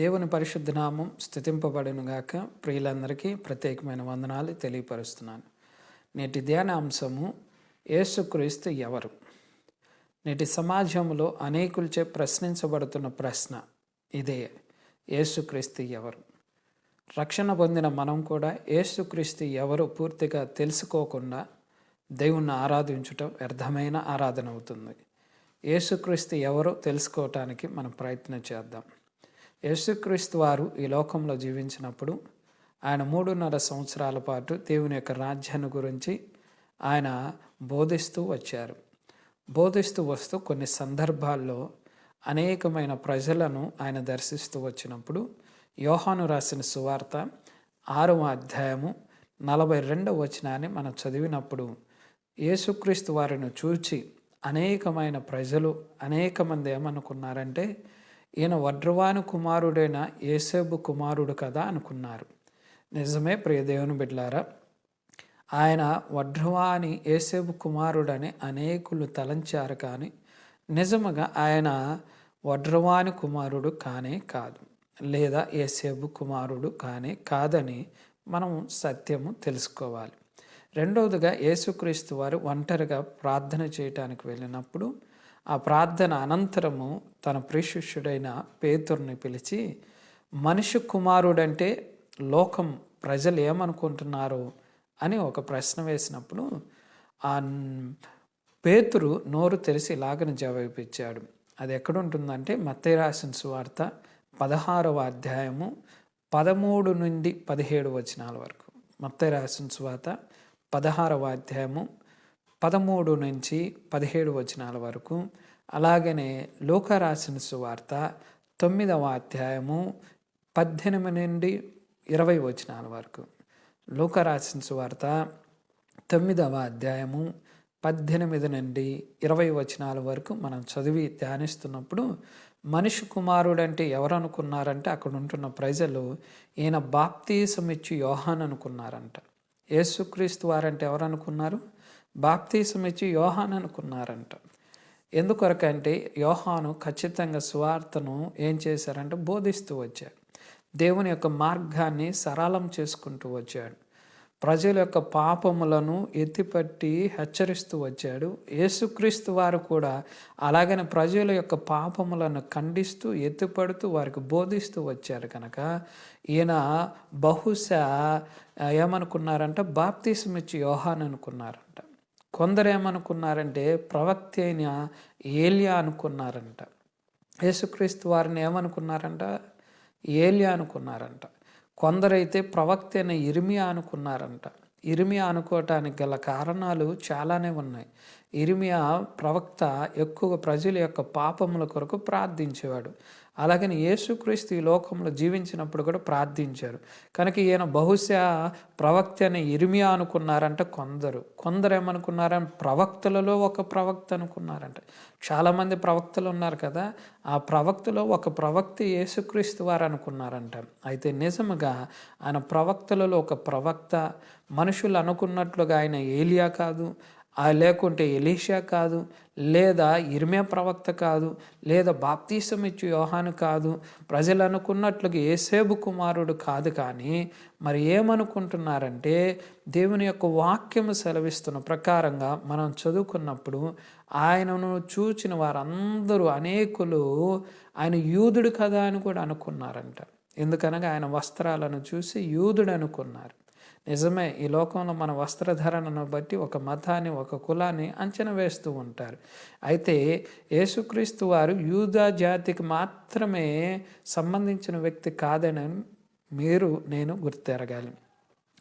దేవుని పరిశుద్ధ నామం స్థుతింపబడినగాక ప్రియులందరికీ ప్రత్యేకమైన వందనాలు తెలియపరుస్తున్నాను. నేటి ధ్యాన అంశము యేసుక్రీస్తు ఎవరు? నేటి సమాజంలో అనేకులచే ప్రశ్నించబడుతున్న ప్రశ్న ఇదే యేసుక్రీస్తు ఎవరు? రక్షణ పొందిన మనం కూడా యేసుక్రీస్తు ఎవరు పూర్తిగా తెలుసుకోకుండా దేవుణ్ణి ఆరాధించటం వ్యర్థమైన ఆరాధన అవుతుంది. యేసుక్రీస్తు ఎవరో తెలుసుకోవటానికి మనం ప్రయత్నం చేద్దాం. యేసుక్రీస్తు వారు ఈ లోకంలో జీవించినప్పుడు ఆయన మూడున్నర సంవత్సరాల పాటు దేవుని యొక్క రాజ్యాన్ని గురించి ఆయన బోధిస్తూ వచ్చారు. బోధిస్తూ వస్తూ కొన్ని సందర్భాల్లో అనేకమైన ప్రజలను ఆయన దర్శిస్తూ వచ్చినప్పుడు యోహాను రాసిన సువార్త ఆరవ అధ్యాయము నలభై రెండవ వచనాన్ని మనం చదివినప్పుడు యేసుక్రీస్తు వారిని చూచి అనేకమైన ప్రజలు అనేక మంది ఏమనుకున్నారంటే ఈయన వడ్రవాను కుమారుడైన ఏసేబు కుమారుడు కదా అనుకున్నారు. నిజమే ప్రియదేవుని బిడ్లారా ఆయన వడ్రవాని ఏసేబు కుమారుడని అనేకులు తలంచారు కానీ నిజముగా ఆయన వడ్రవాని కుమారుడు కానే కాదు లేదా ఏసేబు కుమారుడు కానే కాదని మనం సత్యము తెలుసుకోవాలి. రెండవదిగా యేసుక్రీస్తు వారు ఒంటరిగా ప్రార్థన చేయటానికి వెళ్ళినప్పుడు ఆ ప్రార్థన అనంతరము తన ప్రిశిష్యుడైన పేతుర్ని పిలిచి మనిషి కుమారుడంటే లోకం ప్రజలు ఏమనుకుంటున్నారు? అని ఒక ప్రశ్న వేసినప్పుడు ఆ పేతురు నోరు తెరిసి ఇలాగని జవాబిచ్చాడు. అది ఎక్కడుంటుందంటే మత్తయి రాసిన సువార్త పదహారవ అధ్యాయము పదమూడు నుండి పదిహేడు వచనాల వరకు. మత్తయి రాసిన సువార్త పదహారవ అధ్యాయము పదమూడు నుంచి పదిహేడు వచనాల వరకు. అలాగనే లోక రాసిన సువార్త తొమ్మిదవ అధ్యాయము పద్దెనిమిది నుండి ఇరవై వచనాల వరకు. లోక రాసిన సువార్త తొమ్మిదవ అధ్యాయము పద్దెనిమిది నుండి ఇరవై వచనాల వరకు మనం చదివి ధ్యానిస్తున్నప్పుడు మనిషి కుమారుడు అంటే ఎవరు అనుకున్నారంటే అక్కడ ఉంటున్న ప్రజలు ఈయన బాప్తీసం ఇచ్చి యోహాన్ అనుకున్నారంట యేసుక్రీస్తు వారంటే ఎవరు అనుకున్నారు బాప్తీసం ఇచ్చి యోహాన్ అనుకున్నారంట. ఎందుకొరకంటే యోహాను ఖచ్చితంగా స్వార్థను ఏం చేశారంటే బోధిస్తూ వచ్చాడు. దేవుని యొక్క మార్గాన్ని సరళం చేసుకుంటూ వచ్చాడు. ప్రజల యొక్క పాపములను ఎత్తిపట్టి హెచ్చరిస్తూ వచ్చాడు. యేసుక్రీస్తు వారు కూడా అలాగనే ప్రజల యొక్క పాపములను ఖండిస్తూ ఎత్తిపడుతూ వారికి బోధిస్తూ వచ్చారు కనుక ఈయన బహుశా ఏమనుకున్నారంట బాప్తీసం ఇచ్చి యోహాన్ అనుకున్నారంట. కొందరు ఏమనుకున్నారంటే ప్రవక్త అయిన ఏలియా అనుకున్నారంట. యేసుక్రీస్తు వారిని ఏమనుకున్నారంట? ఏలియా అనుకున్నారంట. కొందరైతే ప్రవక్త అయిన ఇరిమియా అనుకున్నారంట. ఇరిమియా అనుకోవటానికి గల కారణాలు చాలానే ఉన్నాయి. ఇరిమియా ప్రవక్త ఎక్కువ ప్రజల యొక్క పాపముల కొరకు ప్రార్థించేవాడు. అలాగని యేసుక్రీస్తు ఈ లోకంలో జీవించినప్పుడు కూడా ప్రార్థించారు. కనుక ఈయన బహుశా ప్రవక్త అనే ఇరిమియా అనుకున్నారంట కొందరు. కొందరు ఏమనుకున్నారంటే ప్రవక్తలలో ఒక ప్రవక్త అనుకున్నారంట. చాలామంది ప్రవక్తలు ఉన్నారు కదా ఆ ప్రవక్తలో ఒక ప్రవక్త యేసుక్రీస్తు వారు అనుకున్నారంట. అయితే నిజముగా ఆయన ప్రవక్తలలో ఒక ప్రవక్త మనుషులు అనుకున్నట్లుగా ఆయన ఏలియా కాదు లేకుంటే ఎలీషా కాదు లేదా ఇర్మే ప్రవక్త కాదు లేదా బాప్తీసం ఇచ్చి యోహాను కాదు ప్రజలు అనుకున్నట్లుగా ఏసేబు కుమారుడు కాదు కానీ మరి ఏమనుకుంటున్నారంటే దేవుని యొక్క వాక్యము సెలవిస్తున్న ప్రకారంగా మనం చదువుకున్నప్పుడు ఆయనను చూచిన వారందరూ అనేకులు ఆయన యూదుడు కదా అని కూడా అనుకున్నారంట. ఎందుకనగా ఆయన వస్త్రాలను చూసి యూదుడు అనుకున్నారు. నిజమే ఈ లోకంలో మన వస్త్రధరణను బట్టి ఒక మతాన్ని ఒక కులాన్ని అంచనా వేస్తూ ఉంటారు. అయితే యేసుక్రీస్తు వారు యూదా జాతికి మాత్రమే సంబంధించిన వ్యక్తి కాదని మీరు నేను గుర్తెరగాలి.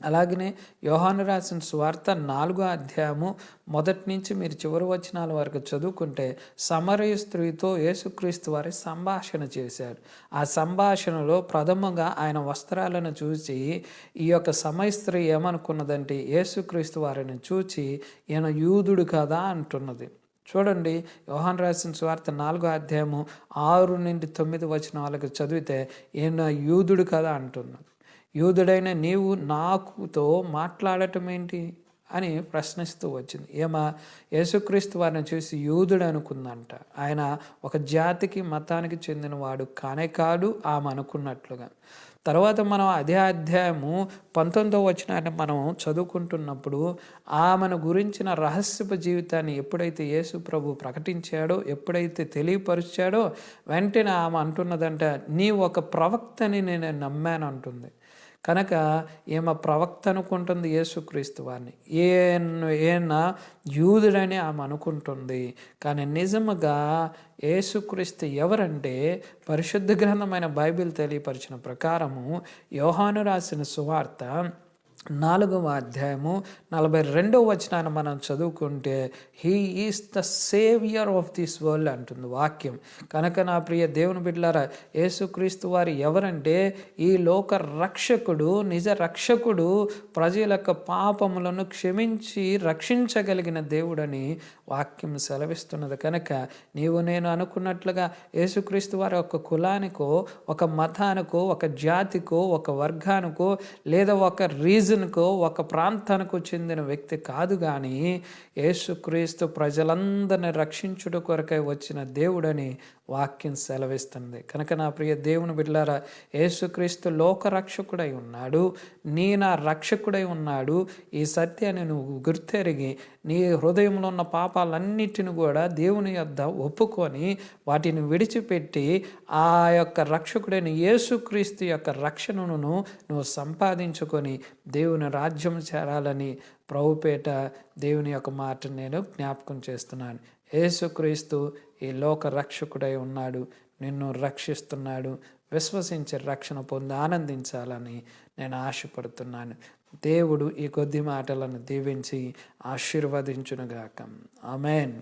అలాగనే యోహాను రాసిన స్వార్థ నాలుగో అధ్యాయము మొదటి నుంచి మీరు చివరి వచనాల వరకు చదువుకుంటే సమరయ స్త్రీతో యేసుక్రీస్తు వారి సంభాషణ చేశాడు. ఆ సంభాషణలో ప్రథమంగా ఆయన వస్త్రాలను చూసి ఈ యొక్క సమయ స్త్రీ ఏమనుకున్నదంటే యేసుక్రీస్తు వారిని చూచి ఈయన యూదుడు కదా అంటున్నది. చూడండి యోహాన్ రాసిన స్వార్థ నాలుగో అధ్యాయము ఆరు నుండి తొమ్మిది వచనాలకు చదివితే ఈయన యూదుడు కదా అంటున్నది. యూదుడైన నీవు నాకుతో మాట్లాడటం ఏంటి? అని ప్రశ్నిస్తూ వచ్చింది. ఏమా? యేసుక్రీస్తు వారిని చూసి యూదుడు అనుకుందంట. ఆయన ఒక జాతికి మతానికి చెందినవాడు కానే కాడు ఆమె అనుకున్నట్లుగా. తర్వాత మనం అదే అధ్యాయము పంతొమ్మిదో వచ్చిన మనం చదువుకుంటున్నప్పుడు ఆమెను గురించిన రహస్యపు జీవితాన్ని ఎప్పుడైతే యేసు ప్రభు ప్రకటించాడో ఎప్పుడైతే తెలియపరిచాడో వెంటనే ఆమె అంటున్నదంట నీ ఒక ప్రవక్తని నేను నమ్మాను అంటుంది. కనుక ఈమె ప్రవక్త అనుకుంటుంది యేసుక్రీస్తు వారిని. ఏ ఏన యూదుడని ఆమె అనుకుంటుంది. కానీ నిజముగా యేసుక్రీస్తు ఎవరంటే పరిశుద్ధ గ్రంథమైన బైబిల్ తెలియపరిచిన ప్రకారము యోహాను రాసిన సువార్త నాలుగవ అధ్యాయము నలభై రెండవ వచనాన్ని మనం చదువుకుంటే he is the saviour of this world అంటుంది వాక్యం. కనుక నా ప్రియ దేవుని బిడ్డలారా యేసుక్రీస్తు వారు ఎవరంటే ఈ లోక రక్షకుడు నిజ రక్షకుడు ప్రజల యొక్క పాపములను క్షమించి రక్షించగలిగిన దేవుడని వాక్యం సెలవిస్తున్నది. కనుక నీవు నేను అనుకున్నట్లుగా యేసుక్రీస్తు వారి ఒక కులానికో ఒక మతానికో ఒక జాతికో ఒక వర్గానికో లేదా ఒక రీజన్కో ఒక ప్రాంతానికి చెందిన వ్యక్తి కాదు కానీ యేసుక్రీస్తు ప్రజలందరిని రక్షించుట కొరకై వచ్చిన దేవుడని వాక్యం సెలవిస్తుంది. కనుక నా ప్రియ దేవుని బిడ్డారా యేసుక్రీస్తు లోకరక్షకుడై ఉన్నాడు నీ నా రక్షకుడై ఉన్నాడు ఈ సత్యాన్ని నువ్వు గుర్తెరిగి నీ హృదయంలో ఉన్న పాపాలన్నిటిని కూడా దేవుని యొద్ద ఒప్పుకొని వాటిని విడిచిపెట్టి ఆ యొక్క రక్షకుడైన యేసుక్రీస్తు యొక్క రక్షణను నువ్వు సంపాదించుకొని దేవుని రాజ్యం చేరాలని ప్రభుపేట దేవుని యొక్క మాట నేను జ్ఞాపకం చేస్తున్నాను. యేసుక్రీస్తు ఈ లోక రక్షకుడై ఉన్నాడు. నిన్ను రక్షిస్తున్నాడు. విశ్వసించి రక్షణ పొంది ఆనందించాలని నేను ఆశపడుతున్నాను. దేవుడు ఈ కొద్ది మాటలను దీవించి ఆశీర్వదించునుగాక. ఆమెన్.